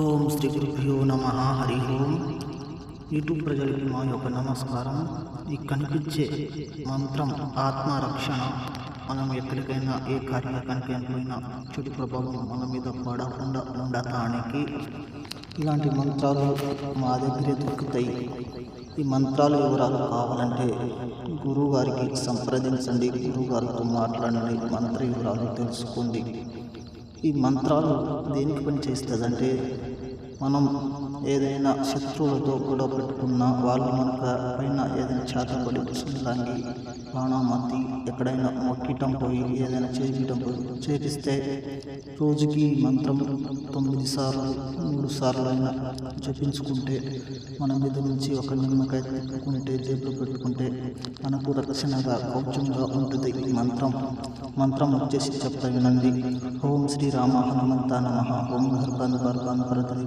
ఓం శ్రీ గురుభ్యో నమ. హరి ఓం. యూట్యూబ్ ప్రజలకి మా యొక్క నమస్కారం. ఈ కనిపించే మంత్రం ఆత్మరక్షణ. మనం ఎక్కడికైనా ఏ కార్యక్రమానికి పోయినా చెడు ప్రభావం మన మీద పడకుండా ఉండటానికి ఇలాంటి మంత్రాలు మా దగ్గరే దొరుకుతాయి. ఈ మంత్రాల వివరాలు కావాలంటే గురువు గారికి సంప్రదించండి. గురువు గారితో మాట్లాడండి. మంత్ర వివరాలు తెలుసుకోండి. ఈ మంత్రాలు దేనికి పని చేస్తుందంటే మనం ఏదైనా శత్రువులతో గొడవ పెట్టుకున్నా వాళ్ళు మనక పైన ఏదైనా చేతపడి సుల్లాంగి బాణామతి ఎక్కడైనా మొక్కటం పోయి ఏదైనా చేయించడం పోయి చేపిస్తే రోజుకి మంత్రం తొమ్మిది సార్లు మూడు సార్లు అయినా జపించుకుంటే మన మీద నుంచి ఒక నిమ్మకాయ తిప్పుకుంటే జేబులో పెట్టుకుంటే మనకు రక్షణగా కౌచంగా ఉంటుంది ఈ మంత్రం. మంత్రం వచ్చేసి చెప్తా వినండి ఓం శ్రీరామ హనుమంత నమ. ఓం గర్భన్ గర్భన్ పరతలి